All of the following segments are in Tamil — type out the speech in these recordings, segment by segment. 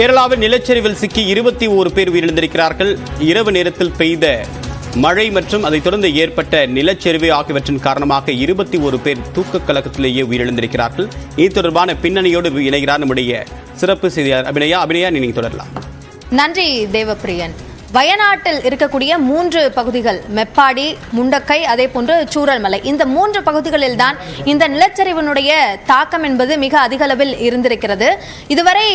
கேரளாவில் நிலச்சரிவில் சிக்கி இருபத்தி ஓரு பேர் உயிரிழந்திருக்கிறார்கள். இரவு நேரத்தில் பெய்த மழை மற்றும் அதைத் தொடர்ந்து ஏற்பட்ட நிலச்சரிவு ஆகியவற்றின் காரணமாக இருபத்தி ஒரு பேர் தூக்க கலக்கத்திலேயே உயிரிழந்திருக்கிறார்கள். இது தொடர்பான பின்னணியோடு இணைகிறார் நம்முடைய சிறப்பு செய்தியாளர் அபிநயா. அபிநயா நீங்க தொடரலாம். நன்றி தேவப்பிரியன். வயநாட்டில் இருக்கக்கூடிய மூன்று பகுதிகள் மெப்பாடி முண்டக்கை அதே போன்று சூரல்மலை இந்த மூன்று பகுதிகளில் தான் இந்த நிலச்சரிவினுடைய தாக்கம் என்பது மிக அதிக அளவில் இருந்திருக்கிறது. இதுவரை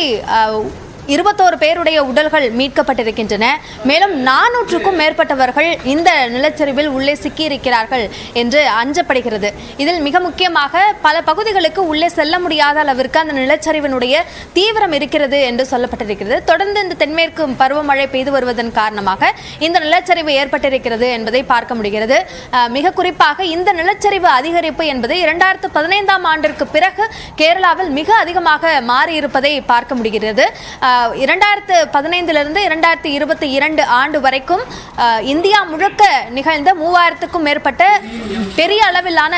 இருபத்தோரு பேருடைய உடல்கள் மீட்கப்பட்டிருக்கின்றன. மேலும் நானூற்றுக்கும் மேற்பட்டவர்கள் இந்த நிலச்சரிவில் உள்ளே சிக்கியிருக்கிறார்கள் என்று அஞ்சப்படுகிறது. இதில் மிக முக்கியமாக பல பகுதிகளுக்கு உள்ளே செல்ல முடியாத அளவிற்கு அந்த நிலச்சரிவினுடைய தீவிரம் இருக்கிறது என்று சொல்லப்பட்டிருக்கிறது. தொடர்ந்து இந்த தென்மேற்கு பருவமழை பெய்து வருவதன் காரணமாக இந்த நிலச்சரிவு ஏற்பட்டிருக்கிறது என்பதை பார்க்க முடிகிறது. மிக குறிப்பாக இந்த நிலச்சரிவு அதிகரிப்பு என்பது இரண்டாயிரத்து பதினைந்தாம் ஆண்டிற்கு பிறகு கேரளாவில் மிக அதிகமாக மாறியிருப்பதை பார்க்க முடிகிறது. இரண்டாயிரத்து பதினைந்திலிருந்து இரண்டாயிரத்து இருபத்தி இரண்டு ஆண்டு வரைக்கும் இந்தியா முழுக்க நிகழ்ந்த மூவாயிரத்துக்கும் மேற்பட்ட பெரிய அளவிலான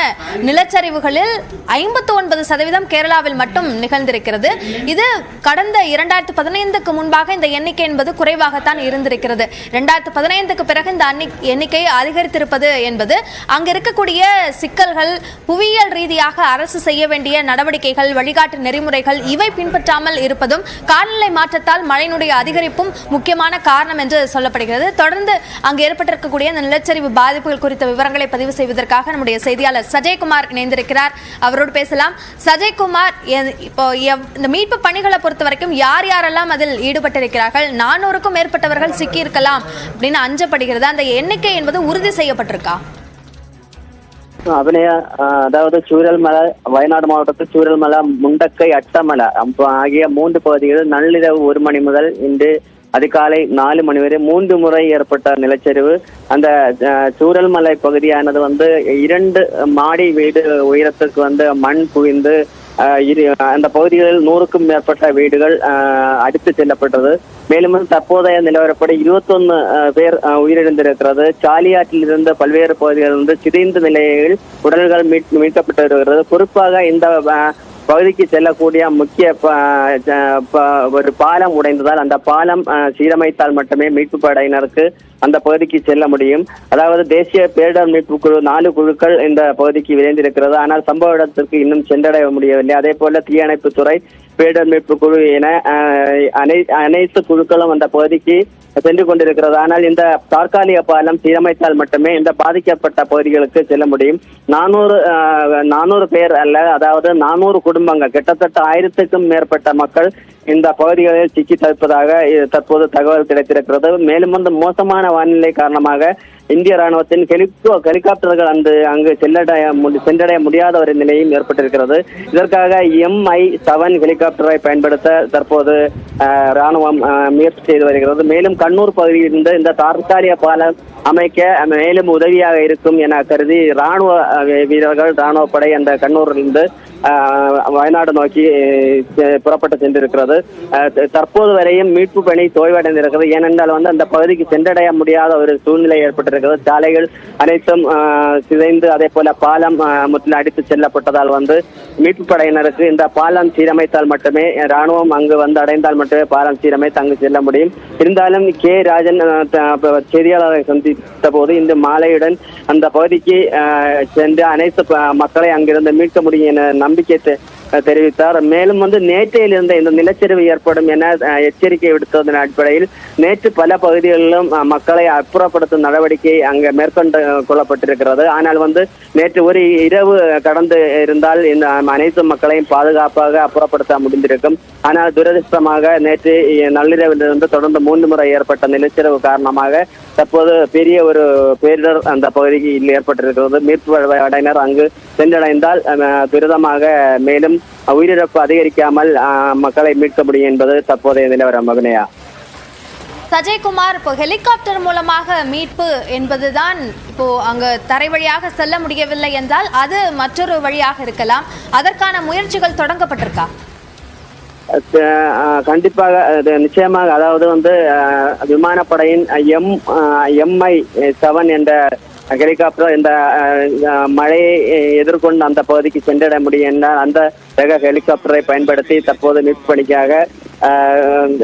நிலச்சரிவுகளில் ஐம்பத்து ஒன்பது சதவீதம் கேரளாவில் மட்டும் நிகழ்ந்திருக்கிறது. இது கடந்த இரண்டாயிரத்து பதினைந்துக்கு முன்பாக இந்த எண்ணிக்கை என்பது குறைவாகத்தான் இருந்திருக்கிறது. இரண்டாயிரத்து பதினைந்துக்கு பிறகு இந்த எண்ணிக்கை அதிகரித்திருப்பது என்பது அங்கு இருக்கக்கூடிய சிக்கல்கள் புவியியல் ரீதியாக அரசு செய்ய வேண்டிய நடவடிக்கைகள் வழிகாட்டு நெறிமுறைகள் இவை பின்பற்றாமல் இருப்பதும் காலநிலை மாற்றத்தால் மழையினுடைய அதிகரிப்பும் முக்கியமான காரணம் என்று சொல்லப்படுகிறது. தொடர்ந்து அங்கு ஏற்பட்டிருக்கக்கூடிய அந்த நிலச்சரிவு பாதிப்புகள் குறித்த விவரங்களை பதிவு செய்வதற்காக நம்முடைய செய்தியாளர் சஜய்குமார் இணைந்திருக்கிறார். அவரோடு பேசலாம். சஜய்குமார் இப்போ எவ்- இந்த மீட்பு பணிகளை பொறுத்த வரைக்கும் யார் யாரெல்லாம் அதில் ஈடுபட்டிருக்கிறார்கள்? நானூறுக்கும் மேற்பட்டவர்கள் சிக்கியிருக்கலாம் அப்படின்னு அஞ்சப்படுகிறது. அந்த எண்ணிக்கை என்பது உறுதி செய்யப்பட்டிருக்கா? அபிநயா அதாவது சூரல்மலை வயநாடு மாவட்டத்தில் சூரல்மலை முண்டக்கை அட்டமலை ஆகிய மூன்று பகுதிகளில் நள்ளிரவு ஒரு மணி முதல் இன்று அதிகாலை நாலு மணி வரை மூன்று முறை ஏற்பட்ட நிலச்சரிவு அந்த சூரல்மலை பகுதியானது வந்து இரண்டு மாடி வீடு உயரத்துக்கு வந்து மண் குவிந்து இரு அந்த பகுதிகளில் நூறுக்கும் மேற்பட்ட வீடுகள் அடித்து செல்லப்பட்டது. மேலும் தற்போதைய நிலவரப்படி இருபத்தொன்னு பேர் உயிரிழந்திருக்கிறது. சாலியாற்றில் பல்வேறு பகுதிகளிலிருந்து சிதைந்த நிலையில் உடல்கள் மீட் மீட்கப்பட்டு வருகிறது குறிப்பாக இந்த பகுதிக்கு செல்லக்கூடிய முக்கிய ஒரு பாலம் உடைந்ததால் அந்த பாலம் சீரமைத்தால் மட்டுமே மீட்பு படையினருக்கு அந்த பகுதிக்கு செல்ல முடியும். அதாவது தேசிய பேரிடர் மீட்பு குழு நாலு குழுக்கள் இந்த பகுதிக்கு விரைந்திருக்கிறது. ஆனால் சம்பவ இடத்திற்கு இன்னும் சென்றடைய முடியவில்லை. அதே போல தீயணைப்புத்துறை பேரிடர் மீட்பு குழு என அனை அனைத்து குழுக்களும் அந்த பகுதிக்கு சென்று கொண்டிருக்கிறது. ஆனால் இந்த தற்காலிக பாலம் சீரமைத்தால் மட்டுமே இந்த பாதிக்கப்பட்ட பகுதிகளுக்கு செல்ல முடியும். நானூறு நானூறு பேர் அல்ல அதாவது நானூறு குடும்பங்கள் கிட்டத்தட்ட ஆயிரத்துக்கும் மேற்பட்ட மக்கள் இந்த பகுதிகளில் சிக்கி தவிப்பதாக தற்போது தகவல் கிடைத்திருக்கிறது. மேலும் வந்து மோசமான வானிலை காரணமாக இந்திய ராணுவத்தின் ஹெலிகோ ஹெலிகாப்டர்கள் அந்த அங்கு செல்லடைய சென்றடைய முடியாத ஒரு நிலையும் ஏற்பட்டிருக்கிறது. இதற்காக எம்ஐ செவன் ஹெலிகாப்டரை பயன்படுத்த தற்போது ராணுவம் அஹ், முயற்சி செய்து வருகிறது. மேலும் கண்ணூர் பகுதியில் இருந்து இந்த தற்காலிக பாலம் அமைக்க மேலும் உதவியாக இருக்கும் என கருதி ராணுவ வீரர்கள் ராணுவ படை அந்த கண்ணூரிலிருந்து வயநாடு நோக்கி புறப்பட்டு சென்றிருக்கிறது. தற்போது வரையும் மீட்பு பணி தோய்வடைந்திருக்கிறது ஏனென்றால் வந்து அந்த பகுதிக்கு சென்றடைய முடியாத ஒரு சூழ்நிலை ஏற்பட்டிருக்கிறது. சாலைகள் அனைத்தும் சிதைந்து அதே போல பாலம் முற்றிலும் அடித்து செல்லப்பட்டதால் வந்து மீட்பு படையினருக்கு இந்த பாலம் சீரமைத்தால் மட்டுமே ராணுவம் அங்கு வந்து அடைந்தால் மட்டுமே பாலம் சீரமைத்து அங்கு செல்ல முடியும். இருந்தாலும் கே. ராஜன் செய்தியாளர்களை சந்தி அப்ப போது இந்த மாலையுடன் அந்த பகுதிக்கு சென்று அனைத்து மக்களை அங்கிருந்து மீட்க முடியும் என நம்பிக்கை தெரிவித்தார். மேலும் வந்து நேற்றையில் இருந்த இந்த நிலச்சரிவு ஏற்படும் என எச்சரிக்கை விடுத்ததன் அடிப்படையில் நேற்று பல பகுதிகளிலும் மக்களை அப்புறப்படுத்தும் நடவடிக்கை அங்கு மேற்கொண்டு கொள்ளப்பட்டிருக்கிறது. ஆனால் வந்து நேற்று ஒரு இரவு கடந்து இருந்தால் இந்த அனைத்து மக்களையும் பாதுகாப்பாக அப்புறப்படுத்த முடிந்திருக்கும். ஆனால் துரதிருஷ்டமாக நேற்று நள்ளிரவிலிருந்து தொடர்ந்து மூன்று முறை ஏற்பட்ட நிலச்சரிவு காரணமாக தற்போது பெரிய ஒரு பேரிடர் அந்த பகுதியில் ஏற்பட்டிருக்கிறது. மீட்பு படையினர் அங்கு சென்றடைந்தால் அஹ், துரிதமாக மேலும் உயிரிழப்பு அதிகரிக்காமல் மக்களை மீட்க முடியும் என்பது தற்போதைய நிலவரம் அபிநயா சஜய்குமார் இப்போ ஹெலிகாப்டர் மூலமாக மீட்பு என்பதுதான் இப்போ அங்கு தரை வழியாக செல்ல முடியவில்லை என்றால் அது மற்றொரு வழியாக இருக்கலாம். அதற்கான முயற்சிகள் தொடங்கப்பட்டிருக்கா? கண்டிப்பாக அது நிச்சயமாக அதாவது வந்து விமானப்படையின் எம் எம்ஐ செவன் என்ற ஹெலிகாப்டர் இந்த மழையை எதிர்கொண்டு அந்த பகுதிக்கு சென்றிட முடியும் என்றால் அந்த ரக ஹெலிகாப்டரை பயன்படுத்தி தற்போது மீட்பு பணிக்காக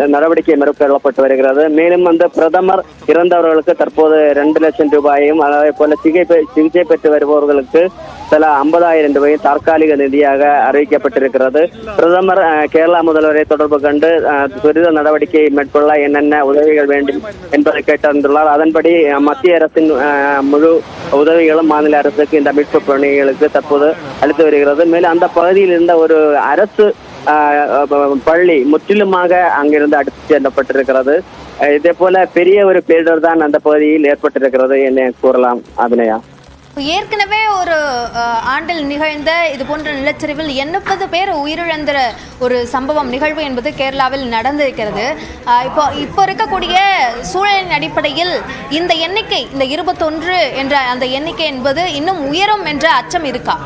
நடவடிக்கை மேற்கொள்ளப்பட்டு வருகிறது. மேலும் அந்த பிரதமர் இறந்தவர்களுக்கு தற்போது ரெண்டு லட்சம் ரூபாயும் அதே போல சிகிச்சை சிகிச்சை பெற்று வருபவர்களுக்கு சில ஐம்பதாயிரம் ரூபாயும் தற்காலிக நிதியாக அறிவிக்கப்பட்டிருக்கிறது. பிரதமர் அஹ், கேரளா முதல்வரை தொடர்பு கண்டு துரித நடவடிக்கை மேற்கொள்ள என்னென்ன உதவிகள் வேண்டும் என்பதை கேட்டறிந்துள்ளார். அதன்படி மத்திய அரசின் முழு உதவிகளும் மாநில அரசுக்கு இந்த மீட்பு பணிகளுக்கு தற்போது அளித்து வருகிறது. மேலும் அந்த பகுதியில் இருந்த ஒரு அரசு பள்ளி முற்றிலுமாக அங்கிருந்து அடித்து செல்லப்பட்டிருக்கிறது. இதே போல பெரிய ஒரு பேரிடர் தான் அந்த பகுதியில் ஏற்பட்டிருக்கிறது என கூறலாம் அபிநயா. ஏற்கனவே ஒரு அஹ், ஆண்டில் நிகழ்ந்த இது போன்ற நிலச்சரிவில் எண்பது பேர் உயிரிழந்த ஒரு சம்பவம் நிகழ்வு என்பது கேரளாவில் நடந்திருக்கிறது. இப்போ இப்போ இருக்கக்கூடிய சூழலின் அடிப்படையில் இந்த எண்ணிக்கை இந்த இருபத்தொன்று என்ற அந்த எண்ணிக்கை என்பது இன்னும் உயரும் என்ற அச்சம் இருக்கா?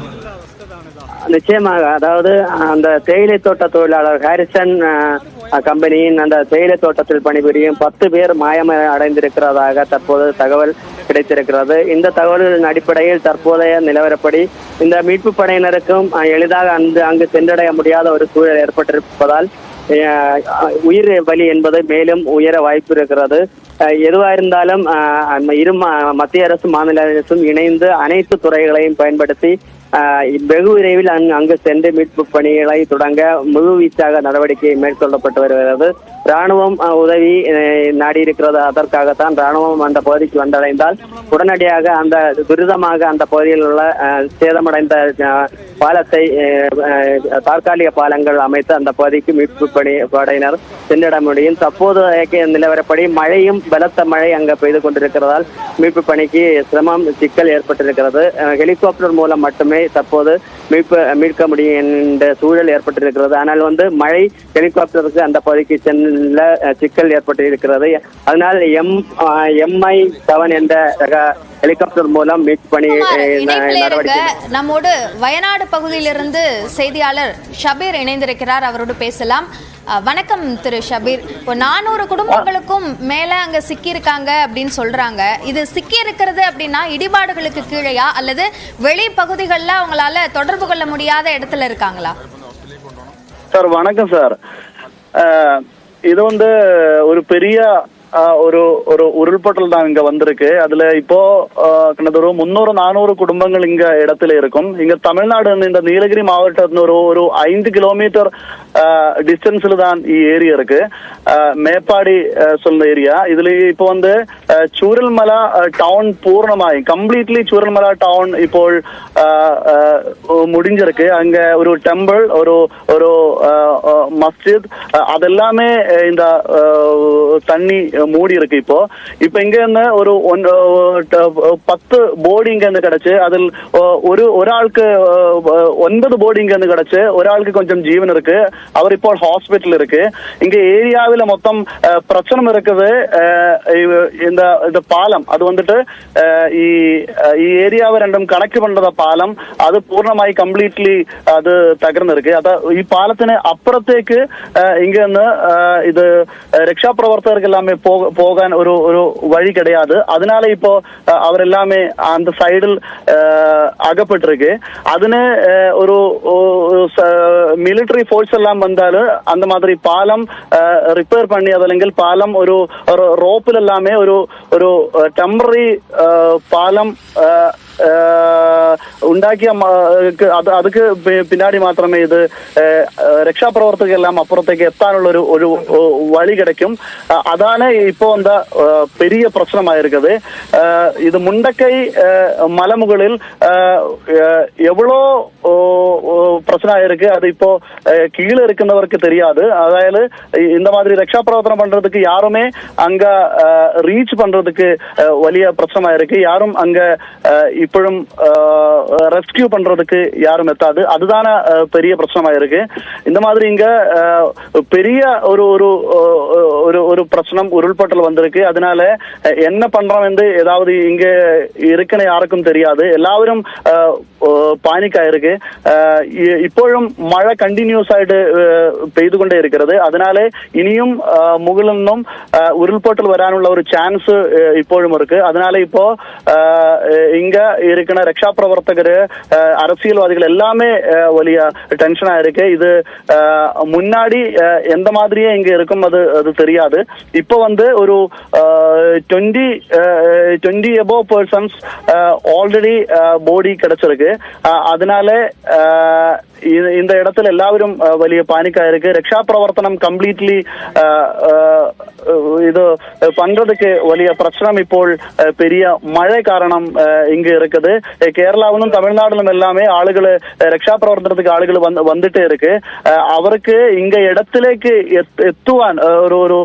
நிச்சயமாக அதாவது அந்த தேயிலை தோட்ட தொழிலாளர் ஹாரிசன் கம்பெனியின் அந்த தேயிலை தோட்டத்தில் பணிபுரியும் பத்து பேர் மாயம் அடைந்திருக்கிறதாக தற்போது தகவல் கிடைத்திருக்கிறது. இந்த தகவல்களின் அடிப்படையில் தற்போதைய நிலவரப்படி இந்த மீட்பு படையினருக்கும் எளிதாக அந்த அங்கு சென்றடைய முடியாத ஒரு சூழல் ஏற்பட்டிருப்பதால் உயிர் பலி என்பது மேலும் உயர வாய்ப்பு இருக்கிறது. எதுவாக எதுவா இருந்தாலும் இரு மத்திய அரசும் மாநில அரசும் இணைந்து அனைத்து துறைகளையும் பயன்படுத்தி வெகு விரைவில் அங்கு அங்கு சென்று மீட்பு பணிகளை தொடங்க முழுவீச்சாக நடவடிக்கை மேற்கொள்ளப்பட்டு வருகிறது. ராணுவம் உதவி நாடி இருக்கிறது அதற்காகத்தான் ராணுவம் அந்த பகுதிக்கு வந்தடைந்தால் உடனடியாக அந்த துரிதமாக அந்த பகுதியில் உள்ள சேதமடைந்த பாலத்தை தற்காலிக பாலங்கள் அமைத்து அந்த பகுதிக்கு மீட்பு பணி படையினர் சென்றிட முடியும். தற்போதைய நிலவரப்படி மழையும் பலத்த மழை அங்கு பெய்து கொண்டிருக்கிறதால் மீட்பு பணிக்கு சிரமம் சிக்கல் ஏற்பட்டிருக்கிறது. ஹெலிகாப்டர் மூலம் மட்டுமே தற்போது மீட்பு மீட்க முடியும் என்ற சூழல் ஏற்பட்டிருக்கிறது. ஆனால் வந்து மழை ஹெலிகாப்டருக்கு அந்த பகுதிக்கு சென்று சிக்கல் ஏற்பட்டிருக்கிறது அதனால் எம் எம்ஐ செவன் என்ற ஹெலிகாப்டர் மூலம் மீட்பு பணி குமார், அஹ், இணைப்பில் இருங்க நடவடிக்கை நம்மோடு வயநாடு பகுதியிலிருந்து செய்தியாளர் ஷபீர் இணைந்திருக்கிறார். அவரோடு பேசலாம். வணக்கம் திரு ஷபீர். இப்போ நானூறு குடும்பங்களுக்கும் மேல அங்க சிக்கி இருக்காங்க அப்படின்னு சொல்றாங்க. இது சிக்கி இருக்கிறது அப்படின்னா இடிபாடுகளுக்கு கீழேயா? அல்லது வெளி பகுதிகளில் அவங்களால தொடர்பு கொள்ள முடியாத இடத்துல இருக்காங்களா? சார் வணக்கம் சார். இது வந்து ஒரு பெரிய அஹ், ஒரு ஒரு உருள்பொட்டல் தான் இங்க வந்திருக்கு அதுல இப்போ அஹ், கிட்டத்தட்ட ஒரு முன்னூறு நானூறு குடும்பங்கள் இங்க இடத்துல இருக்கும் இங்க தமிழ்நாடு இந்த நீலகிரி மாவட்டத்துல ஒரு ஒரு ஐந்து கிலோமீட்டர் டிஸ்டன்ஸ்ல தான் ഈ ஏரியா இருக்கு அஹ், மேப்பாடி அஹ், சொல்ற ஏரியா இதுல இப்போ வந்து அஹ், ചൂരൽമല ടൗൺ പൂർണ്ണമായി കംപ്ലീറ്റ്ലി ചൂരൽമല ടൗൺ ഇപ്പോൾ அஹ், அஹ், முடிஞ்சிருக்கு. அங்க ஒரு டெம்பிள் ஒரு ஒரு மஸ்ஜித் அதெல்லாமே இந்த தண்ணி மூடி இருக்கு இப்போ. இப்போ இங்க இருந்து ஒரு ஒன் பத்து போர்டு இங்க இருந்து கிடைச்சு அதில் ஒரு ஒராளுக்கு ஒன்பது போர்டு இங்க இருந்து கிடைச்சு ஒராளுக்கு கொஞ்சம் ஜீவன் இருக்கு. அவர் இப்போ ஹாஸ்பிட்டல் இருக்கு. இங்க ஏரியாவில மொத்தம் பிரச்சனை இருக்குது. இந்த பாலம் அது வந்துட்டு ഈ ഏരിയ രണ്ടും കണക്ട് പണ്ടതാ പാലം അത് പൂർണമായി കംപ്ലീറ്റ്ലി അത് തകർന്നെടുക്കുക അത് ഈ പാലത്തിന് അപ്പുറത്തേക്ക് ഇങ്ങനെ നിന്ന് ഇത് രക്ഷാപ്രവർത്തകർക്കെല്ലാമേ പോകാൻ ഒരു ഒരു വഴി കിടയാത് അതിനാലെ ഇപ്പോ അവരെല്ലാമേ അന്ത സൈഡിൽ അകപ്പെട്ടിരിക്കെ. അതിന് ഒരു മിലിറ്ററി ഫോഴ്സ് എല്ലാം വന്നാൽ അന്ത മാതിരി പാലം റിപ്പയർ പണി അതല്ലെങ്കിൽ പാലം ഒരു റോപ്പിലെല്ലാമേ ഒരു ഒരു ടെമ്പററി പാലം ഉണ്ടാക്കിയ അത് അതുക്ക് പിന്നാടി മാത്രമേ ഇത് രക്ഷാപ്രവർത്തകരെല്ലാം അപ്പുറത്തേക്ക് എത്താനുള്ള ഒരു ഒരു വഴി കിടക്കും. അതാണ് ഇപ്പോ എന്താ പെരിയ പ്രശ്നമായിരിക്കത്. ഇത് മുണ്ടക്കൈ മലമുകളിൽ എവളോ பிரச்சனையிருக்கு അതിപ്പോ இப்போ கீழே അതായത് தெரியாது മാതിരി இந்த மாதிரி ரக்ஷாபிரவர்த்தனம் பண்றதுக்கு யாருமே പണ്ടതുക്ക് വലിയ பண்றதுக்கு வலிய பிரச்சனை யாரும் இப்பழும் ரெஸ்கியூ பண்றதுக்கு யாரும் எத்தாது. அதுதான பெரிய பிரச்சனமா இருக்கு இந்த மாதிரி இங்க பெரிய ஒரு ஒரு ஒரு ஒரு பிரச்சனம் உருள்பட்டல் வந்திருக்கு. அதனால என்ன பண்றோம் என்று ஏதாவது இங்க இருக்கணும் யாருக்கும் தெரியாது. எல்லாரும் பானிக் ஆயிருக்கு மழை கண்டினியூஸ் ஆயிட்டு பெய்து கொண்டே இருக்கிறது. അതിനാലെ இனியும் മുകളിൽ ഉരുൾപൊട്ടൽ വരാനുള്ള ഒരു ചാൻസ് ഇപ്പോഴും ഇருக்கு അതിനാലെ ഇപ്പോ ഇങ്ക ഇരിക്കുന്ന രക്ഷാപ്രവർത്തകര് அரசியல்வாதிகள் எல்லாமே വലിയ டென்ஷனா இருக்கு இது முன்னாடி எந்த மாதிரியே இங்க இருக்கும் அது அது தெரியாது. இப்போ வந்து ஒரு twenty twenty above persons already body கிடைச்சிருக்கு. அதனால இந்த இடത്തിൽ എല്ലാവരും വലിയ പാനിക്കായിരിക്കും രക്ഷാപ്രവർത്തനം കംപ്ലീറ്റ്ലി ഇത് പങ്കെടുക്ക് വലിയ പ്രശ്നം ഇപ്പോൾ പെരിയ മഴ കാരണം ഇങ്ങ് ഇരിക്കത് കേരളാവിലും തമിഴ്നാടിലും എല്ലാമേ ആളുകൾ രക്ഷാപ്രവർത്തനത്തിലേക്ക് ആളുകൾ വന്നിട്ടേ ഇരിക്ക് അവർക്ക് ഇങ്ങ ഇടത്തിലേക്ക് എത്തുവാൻ ഒരു ഒരു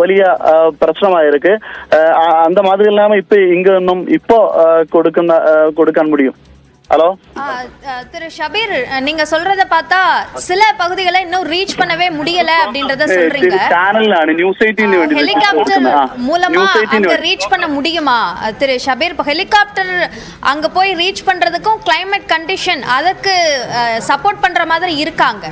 വലിയ പ്രശ്നമായിരിക്ക് അന്ത മാതിരി ഇല്ലാമ ഇപ്പൊ ഇങ്ങൊന്നും ഇപ്പോ കൊടുക്കുന്ന കൊടുക്കാൻ മുടിയും ஹலோ திரு ஷபீர் நீங்க சொல்றத பார்த்தா சில பகுதிகளை இன்னும் ரீச் பண்ணவே முடியல அப்படின்றத சொல்றீங்க. ஹெலிகாப்டர் மூலமா அங்க ரீச் பண்ண முடியுமா? திரு ஷபீர் ஹெலிகாப்டர் அங்க போய் ரீச் பண்றதுக்கும் கிளைமேட் கண்டிஷன் அதற்கு சப்போர்ட் பண்ற மாதிரி இருக்காங்க.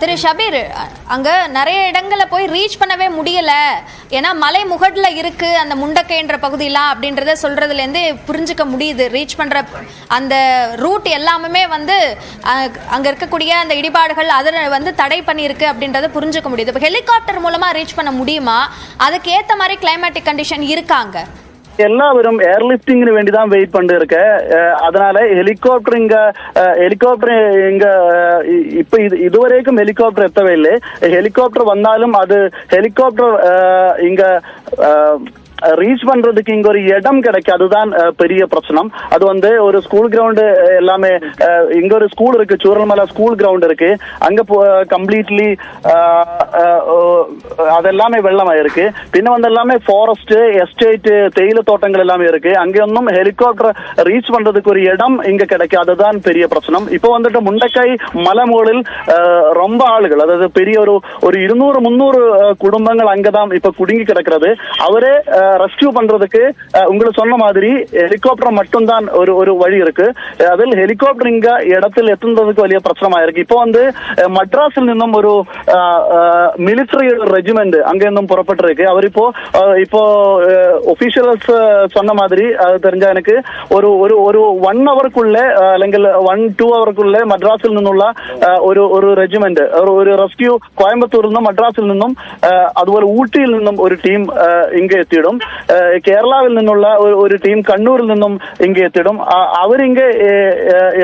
திரு ஷபீர் அங்கே அங்க நிறைய இடங்களில் போய் ரீச் பண்ணவே முடியல. ஏன்னா மலை முகடில் இருக்கு அந்த முண்டக்கைன்ற பகுதியெல்லாம் அப்படின்றத சொல்றதுலேருந்து புரிஞ்சுக்க முடியுது. ரீச் பண்ற அந்த ரூட் எல்லாமே வந்து அங்கே அங்க இருக்கக்கூடிய அந்த இடிபாடுகள் அதை வந்து தடை பண்ணியிருக்கு அப்படின்றத புரிஞ்சுக்க முடியுது. இப்போ ஹெலிகாப்டர் மூலமா ரீச் பண்ண முடியுமா? அதுக்கு ஏற்ற மாதிரி கிளைமேட்டிக் கண்டிஷன் இருக்காங்க. எல்லாரும் ஏர்லிஃப்டிங்னு வேண்டி தான் வெயிட் பண்ணிட்டு இருக்க அஹ் அதனால ஹெலிகாப்டர் இங்க ஹெலிகாப்டர் இங்க அஹ் இ- இப்ப இது இதுவரைக்கும் ஹெலிகாப்டர் எத்தவே ரீச் பண்றதுக்கு இங்க ஒரு இடம் கிடைக்கும். அதுதான் பெரிய பிரச்சனை அது வந்து ஒரு ஸ்கூல் கிரவுண்டு எல்லாமே இங்க ஒரு ஸ்கூல் இருக்கு. சூரல்மலை ஸ்கூல் கிரவுண்ட் இருக்கு. அங்க கம்ப்ளீட்லி அதெல்லாமே வெள்ளமாயிருக்கு. பின்ன வந்து எல்லாமே ஃபாரஸ்ட் எஸ்டேட் தேயிலை தோட்டங்கள் எல்லாமே இருக்கு. அங்கொன்னும் ஹெலிகாப்டர் ரீச் பண்றதுக்கு ஒரு இடம் இங்க கிடைக்கும். அதுதான் பெரிய பிரச்சனை இப்போ வந்துட்டு முண்டைக்காய் மலை ரொம்ப ஆளுகள் அதாவது பெரிய ஒரு ஒரு இருநூறு முந்நூறு குடும்பங்கள் அங்கதான் இப்ப குடுங்கி கிடக்கிறது. அவரே ரெஸ்கியூ பண்றதுக்கு உங்களுக்கு சொன்ன மாதிரி ஹெலிகாப்டர் மட்டும்தான் ஒரு ஒரு வழி இருக்கு അതിൽ ഹെലികോപ്റ്റർ ഇങ്ക ഇടത്തിൽ എത്തുന്നതൊക്കെ വലിയ പ്രശ്നമായിരിക്കും ഇപ്പോൾ വന്ന് മദ്രാസിൽ നിന്നും ഒരു മിലിറ്ററി റെജിമെന്റ് അങ്ങേ നിന്നും പുറപ്പെട്ടിരിക്ക് അവരിപ്പോ ഇപ്പോ ഒഫീഷ്യൽസ് സ്വന്ന മാതിരി തെരഞ്ഞ എനിക്ക് ഒരു ഒരു ഒരു വൺ അവർക്കുള്ള അല്ലെങ്കിൽ വൺ ടു അവർക്കുള്ള മദ്രാസിൽ നിന്നുള്ള ഒരു ഒരു റെജിമെന്റ് ഒരു റെസ്ക്യൂ കോയമ്പത്തൂരിൽ നിന്നും മദ്രാസിൽ നിന്നും അതുപോലെ ഊട്ടിയിൽ നിന്നും ഒരു ടീം ഇങ്ക എത്തിയിടും നിന്നും കേരളാവിൽ നിന്നുള്ള ഒരു ടീം കണ്ണൂരിൽ നിന്നും ഇങ്ങ് എത്തിടും. അവരിങ്ങ്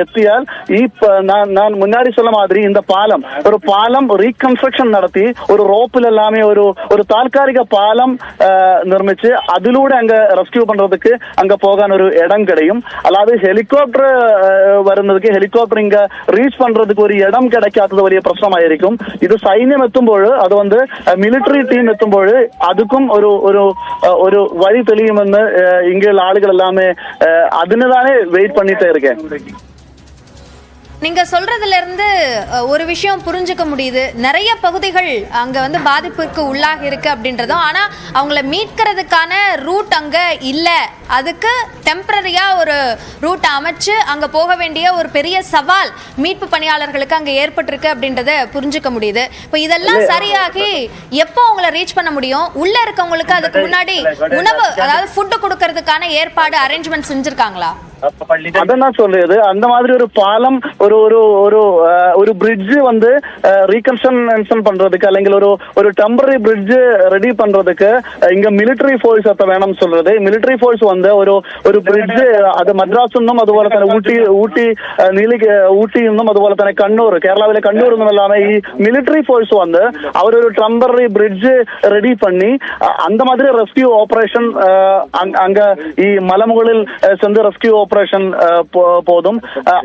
എത്തിയാൽ ഈ ഞാൻ മുന്നാടി ചൊല്ല മാതിരി இந்த പാലം ഒരു പാലം റീകൺസ്ട്രക്ഷൻ നടത്തി ഒരു റോപ്പിലെല്ലാമേ ഒരു ഒരു താൽക്കാലിക പാലം നിർമ്മിച്ച് അതിലൂടെ അങ്ങ് റെസ്ക്യൂ പண்றதுக்கு അങ്ങ് പോകാൻ ഒരു ഇടം കിടയും. അല്ലാതെ ഹെലികോപ്റ്റർ വരുന്നതുക്ക് ഹെലികോപ്റ്റർ ഇങ്ങ റീച്ച് പண்றதுக்கு ഒരു ഇടം കിടക്കാത്തത് വലിയ പ്രശ്നമായിരിക്കും. ഇത് സൈന്യം എത്തുമ്പോൾ അതുകൊണ്ട് മിലിറ്ററി ടീം എത്തുമ്പോൾ അതുക്കും ഒരു ഒരു அஹ், ஒரு வழி தெளியுமெന്ന് அஹ், இங்குள்ள ஆளுகள் எல்லாமே அஹ், அதுன்னு தானே வெயிட் பண்ணிட்டே இருக்கேன் நீங்க சொல்றதுல இருந்து அஹ், ஒரு விஷயம் புரிஞ்சுக்க முடியுது. நிறைய பகுதிகள் அங்க வந்து பாதிப்புக்கு உள்ளாகி இருக்கு அப்படின்றதும் ஆனா அவங்கள மீட்கிறதுக்கான ரூட் அங்க இல்ல. அதுக்கு டெம்பரரியா ஒரு ரூட் அமைச்சு அங்க போக வேண்டிய ஒரு பெரிய சவால் மீட்பு பணியாளர்களுக்கு அங்க ஏற்பட்டிருக்கு அப்படின்றத புரிஞ்சுக்க முடியுது. இப்போ இதெல்லாம் சரியாகி எப்போ அவங்கள ரீச் பண்ண முடியும்? உள்ள இருக்கவங்களுக்கு அதுக்கு முன்னாடி உணவு அதாவது ஃபுட்டு கொடுக்கறதுக்கான ஏற்பாடு அரேஞ்ச்மெண்ட் செஞ்சிருக்காங்களா? அதான் சொல்லுது அந்த மாதிரி ஒரு பாலம் ஒரு ஒரு ஒரு ஒரு பிரிட்ஜ் வந்து ரீகன்ஸ்ட்ரக்ஷன் பண்றதுக்கு அல்லங்க ஒரு ஒரு டெம்பரரி பிரிட்ஜ் ரெடி பண்றதுக்கு இங்க மிலிட்டரி ஃபோர்ஸ் அத்த வேணும் சொல்றது மிலிட்டரி ஃபோர்ஸ் வந்து ஒரு ஒரு பிரிட்ஜ் അത് മദ്രാസ് നിന്നും അതുപോലെ തന്നെ ഊട്ടി ഊട്ടി നീലി ഊട്ടിയിൽ നിന്നും അതുപോലെ തന്നെ കണ്ണൂർ കേരളാവിലെ കണ്ണൂർ നിന്നുമെല്ലാം ഈ മിലിറ്ററി ഫോഴ്സ് വന്ന് അവരൊരു ടെമ്പററി ബ്രിഡ്ജ് റെഡി പണി അന്തമാതിരി റെസ്ക്യൂ ഓപ്പറേഷൻ അങ്ങ് ഈ മലമുകളിൽ ചെന്ന് റെസ്ക്യൂ ഓപ്പറേഷൻ ஆப்ரேஷன் போதும்.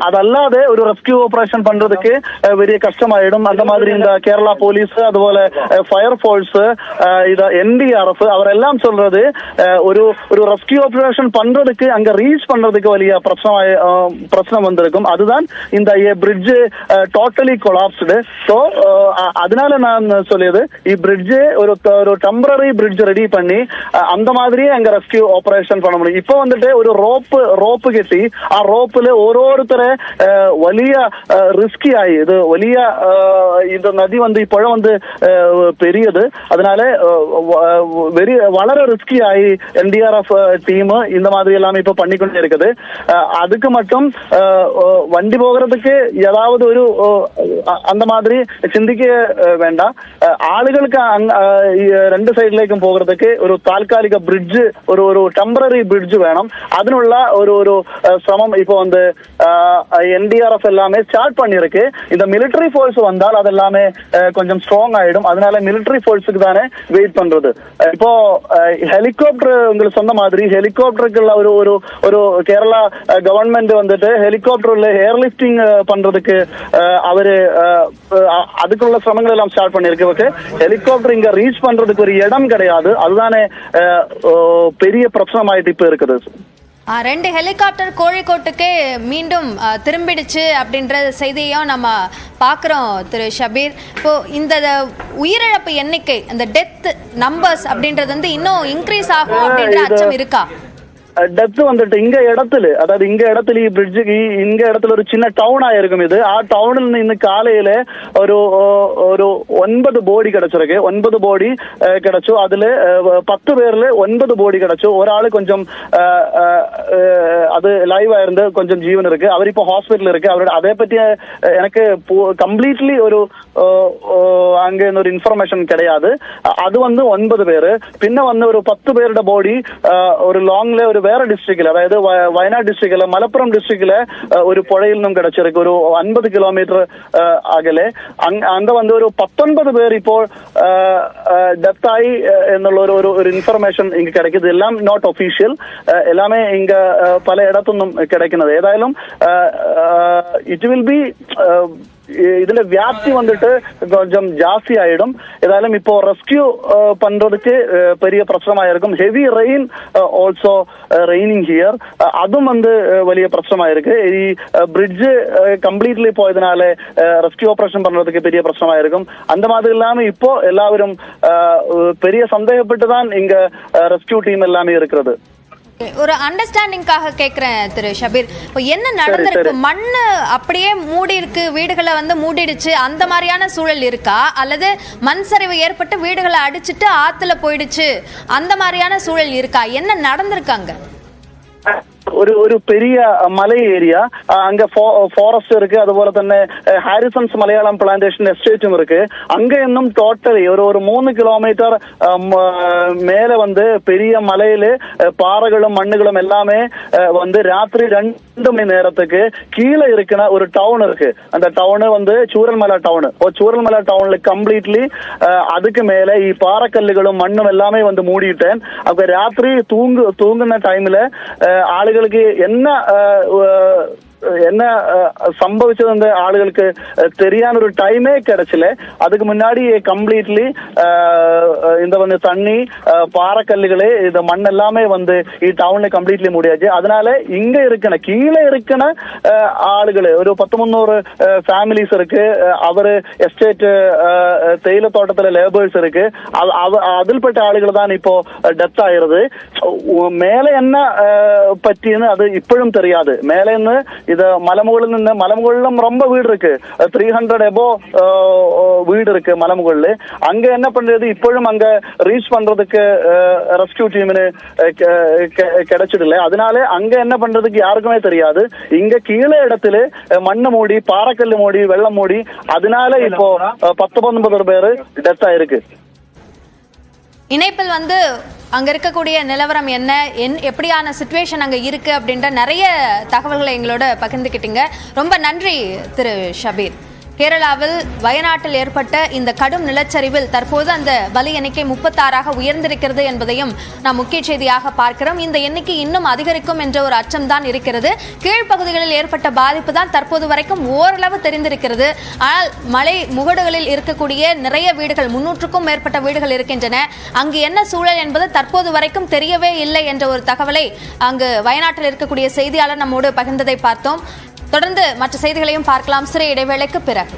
அதல்லாது ஒரு ரெஸ்கியூ ஆப்ரேஷன் பண்றதுக்கு பெரிய கஷ்டமாயிடும் அந்த மாதிரி இந்த கேரளா போலீஸ் அதுபோல ஃபயர் ஃபோர்ஸ் இது என்டிஆர்எஃப் அவரெல்லாம் சொல்றது ஒரு ஒரு ரெஸ்கியூ ஆப்ரேஷன் பண்றதுக்கு அங்க ரீச் பண்றதுக்கு வலிய பிரச்சனை பிரச்சனை வந்திருக்கும் அதுதான் இந்த பிரிட்ஜ் டோட்டலி கொலாப்ஸ்டு ஸோ அதனால நான் சொல்லியது பிரிட்ஜ் ஒரு ஒரு டெம்பரரி பிரிட்ஜ் ரெடி பண்ணி அந்த மாதிரியே அங்க ரெஸ்கியூ ஆப்ரேஷன் பண்ண முடியும் இப்போ வந்துட்டு ஒரு ரோப்பு ரோப்பு കെട്ടി ആ റോപ്പില് ഓരോരുത്തരെ ഏഹ്, വലിയ റിസ്കി ആയി ഇത് വലിയ ഏഹ്, ഇത് നദി വന്ന് ഈ പുഴ வந்து ഏഹ്, பெரியது அதனால வெரி വളരെ ரிஸ்கி ஆகி என்டிஆர்எஃப் டீம் இந்த மாதிரி எல்லாமே இப்ப பண்ணிக்கொண்டே இருக்குது அஹ், அதுக்கு மட்டும் அஹ், அஹ், வண்டி போகிறதுக்கு ஏதாவது ஒரு அஹ், அந்த மாதிரி சிந்திக்க அஹ், வேண்டாம் அஹ், ஆளுகளுக்கு அங்க- அஹ், ഈ രണ്ട് സൈഡിലേക്കും പോകുന്നതൊക്കെ ഒരു താൽക്കാലിക ബ്രിഡ്ജ് ഒരു ഒരു ടെമ്പററി ബ്രിഡ്ജ് വേണം അതിനുള്ള ஒரு ஒரு அஹ், சிரமம். இப்போ வந்து என்டிஆர்எஃப் எல்லாமே ஸ்டார்ட் பண்ணிருக்கு இந்த மிலிட்டரி ஃபோர்ஸ் வந்தால் அது எல்லாமே கொஞ்சம் ஸ்ட்ராங் ஆயிடும். அதனால மிலிட்டரி ஃபோர்ஸுக்கு தானே வெயிட் பண்றது. இப்போ ஹெலிகாப்டர் உங்களுக்கு சொன்ன மாதிரி ஹெலிகாப்டருக்குள்ள ஒரு ஒரு ஒரு கேரளா கவர்மெண்ட் வந்துட்டு ஹெலிகாப்டர்ல ஏர்லிஃப்டிங் பண்றதுக்கு அவரு அதுக்குள்ள சிரமங்கள் எல்லாம் ஸ்டார்ட் பண்ணிருக்கு ஓகே? ஹெலிகாப்டர் இங்க ரீச் பண்றதுக்கு ஒரு இடம் கிடையாது. அதுதானே அஹ், அஹ், பெரிய பிரச்சனமாயிட்டு இப்ப இருக்குது. ரெண்டு ஹெலிகாப்டர் கோழிக்கோட்டுக்கு மீண்டும் திரும்பிடுச்சு அப்படின்ற செய்தியையும் நம்ம பார்க்குறோம் திரு ஷபீர். இப்போ இந்த உயிரிழப்பு எண்ணிக்கை இந்த டெத் நம்பர்ஸ் அப்படின்றது வந்து இன்னும் இன்க்ரீஸ் ஆகும் அப்படின்ற அச்சம் இருக்கா? ഡെപ്ത് വന്നിട്ട് ഇങ്ക ഇടത്തില് അതായത് ഇങ്ക ഇടത്തിൽ ഈ ബ്രിഡ്ജ് ഈ ഇങ്ക ഇടത്തിൽ ഒരു ചിന്ന ടൗൺ ആയിരിക്കും ഇത് ആ ടൗണിൽ നിന്ന് ഇന്ന് കാലയിലെ ഒരു ഒരു ഒൻപത് ബോഡി കിടച്ചിറക്കി ഒൻപത് ബോഡി കിടച്ചു അതില് പത്ത് പേരിൽ ഒൻപത് ബോഡി കിടച്ചു ഒരാൾ കൊഞ്ചം அது லைவ் ஆயிருந்து கொஞ்சம் ஜீவன் இருக்கு அவர் இப்போ ஹாஸ்பிட்டல் இருக்கு அவரோட அதே பற்றி எனக்கு கம்ப்ளீட்லி ஒரு அங்கே ஒரு இன்ஃபர்மேஷன் கிடையாது அது வந்து ஒன்பது பேர் பின்ன வந்து ஒரு பத்து பேரோட பாடி ஒரு லாங்ல ஒரு വേറെ ഡിസ്ട്രിക്റ്റിൽ അതായത് വയനാട് ഡിസ്ട്രിക്റ്റിലെ മലപ്പുറം ഡിസ്ട്രിക്റ്റിലെ ഒരു പുഴയിൽ നിന്നും കിടച്ചിറക്കി ഒരു അൻപത് കിലോമീറ്റർ അകലെ. അന്ത വന്ന് ഒരു പത്തൊൻപത് പേർ ഇപ്പോൾ ഡെത്തായി എന്നുള്ള ഒരു ഒരു ഇൻഫർമേഷൻ ഇങ്ങ് കിടക്കുന്നത് എല്ലാം നോട്ട് ഒഫീഷ്യൽ എല്ലാമേ ഇങ്ങ് പലയിടത്തുനിന്നും കിടക്കുന്നത്. ഏതായാലും ഇറ്റ് വിൽ ബി இதுல வியாப்தி வந்துட்டு கொஞ்சம் ஜாஸ்தி ஆயிடும் ஏதாலும் இப்போ ரெஸ்கியூ பண்றதுக்கு அஹ், பெரிய பிரச்சனமா இருக்கும் heavy rain also raining here அதுவும் வந்து அஹ், വലിയ பிரச்சனமாயிருக்கு ഈ பிரிட்ஜ் கம்ப்ளீட்லி போயதுனால ரெஸ்கியூ ஆபரேஷன் பண்றதுக்கு பெரிய பிரச்சனமாயிருக்கும் அந்த மாதிரி இல்லாம இப்போ எல்லாரும் அஹ், பெரிய சந்தேகப்பட்டு தான் இங்க ரெஸ்கியூ டீம் எல்லாமே இருக்கிறது ஒரு அண்டர்ஸ்டாண்டிங்காக கேக்குறேன் திரு ஷபீர். இப்போ என்ன நடந்திருக்கு? மண்ணு அப்படியே மூடி இருக்கு வீடுகளை வந்து மூடிடுச்சு அந்த மாதிரியான சூழல் இருக்கா? அல்லது மண் சரிவு ஏற்பட்டு வீடுகளை அடிச்சிட்டு ஆத்துல போயிடுச்சு அந்த மாதிரியான சூழல் இருக்கா? என்ன நடந்திருக்காங்க ഒരു ഒരു പെരിയ മല ഏരിയ അങ്ക ഫോറസ്റ്റ് இருக்கு അതുപോലെ തന്നെ அஹ், ഹാരിസൺസ് മലയാളം പ്ലാന്റേഷൻ എസ്റ്റേറ്റും இருக்கு அங்க இன்னும் டோட்டலி ஒரு ஒரு மூணு கிலோமீட்டர் மேல வந்து பெரிய மலையில அஹ், பாறைகளும் மண்ணுகளும் எல்லாமே அஹ், வந்து ராத்திரி ரெண்டு மணி நேரத்துக்கு கீழே இருக்கிற ஒரு டவுன் இருக்கு அந்த டவுன் வந்து சூரல்மலை டவுன் சூரல்மலை டவுன்ல கம்ப்ளீட்லி அதுக்கு மேல ഈ പാറക്കല്ലുകളും മണ്ണും എല്ലാമേ വന്ന് മൂടിയിട്ട് അപ്പൊ രാത്രി തൂങ്ങു തൂങ്ങുന്ന ടൈമില് ആളുകൾക്ക് എന്ന என்ன സംഭവിച്ചതെന്ന് ആളുകൾക്ക് தெரியானൊരു ടൈമേ കിടച്ചില്ലേ அதுக்கு முன்னாடி கம்ப்ளீட்லி இந்த வந்து தண்ணி பாறைக்கல்லுகள் இந்த மண் எல்லாமே வந்து ഈ ടൗണിൽ കംപ്ലീറ്റ്ലി മൂടിയാച്ച് അതിനാല് ഇങ്ങ ഇരിക്കണ കീഴെ ഇരിക്കണ ആളുകള് ഒരു പത്ത് മുന്നൂറ് ഫാമിലീസ് ഇருக்கு അവര് എസ്റ്റേറ്റ് തേയിലത്തോട്ടത്തിലെ ലേബേഴ്സ് ഇருக்கு അതിൽപ്പെട്ട ആളുകൾ തന്നെ ഇപ്പോ ഡെത്ത് ആയിരുന്നത് മേലെ എന്ന പറ്റിയെന്ന് അത് ഇപ്പോഴും തെറിയാതെ മേലെ നിന്ന് அஹ், பற்றின்னு அது இப்பழும் தெரியாது மேலே இருந்து இது மலைமுகளில் നിന്ന് மலைமுகளிலும் ரொம்ப வீடு இருக்கு த்ரீ ஹண்ட்ரட் எபோ வீடு இருக்கு மலைமுகள்ல அங்க என்ன பண்றது இப்பழும் அங்க ரீச் பண்றதுக்கு ரெஸ்கியூ டீம்னு கிடைச்சிடல அதனால அங்க என்ன பண்றதுக்கு யாருக்குமே தெரியாது இங்க கீழே இடத்துல அஹ், மண்ணு மூடி பாறைக்கல்லு மூடி வெள்ளம் மூடி அதனால இப்போ அஹ், பத்து பத்தொன்பது பேரு டெத் ஆயிருக்கு இணைப்பில் வந்து அங்கே இருக்கக்கூடிய நிலவரம் என்ன? என் எப்படியான சுச்சுவேஷன் அங்கே இருக்கு அப்படின்ற நிறைய தகவல்களை எங்களோட பகிர்ந்துக்கிட்டீங்க ரொம்ப நன்றி திரு ஷபீர். கேரளாவில் வயநாட்டில் ஏற்பட்ட இந்த கடும் நிலச்சரிவில் தற்போது அந்த பலி எண்ணிக்கை முப்பத்தாறாக உயர்ந்திருக்கிறது என்பதையும் நாம் முக்கிய செய்தியாக பார்க்கிறோம். இந்த எண்ணிக்கை இன்னும் அதிகரிக்கும் என்ற ஒரு அச்சம்தான் இருக்கிறது. கீழ்ப்பகுதிகளில் ஏற்பட்ட பாதிப்பு தான் தற்போது வரைக்கும் ஓரளவு தெரிந்திருக்கிறது. ஆனால் மலை முகடுகளில் இருக்கக்கூடிய நிறைய வீடுகள் முன்னூற்றுக்கும் மேற்பட்ட வீடுகள் இருக்கின்றன. அங்கு என்ன சூழல் என்பது தற்போது வரைக்கும் தெரியவே இல்லை என்ற ஒரு தகவலை அங்கு வயநாட்டில் இருக்கக்கூடிய செய்தியாளர் நம்மோடு பகிர்ந்ததை பார்த்தோம். தொடர்ந்து மற்ற செய்திகளையும் பார்க்கலாம் சிறு இடைவேளைக்கு பிறகு.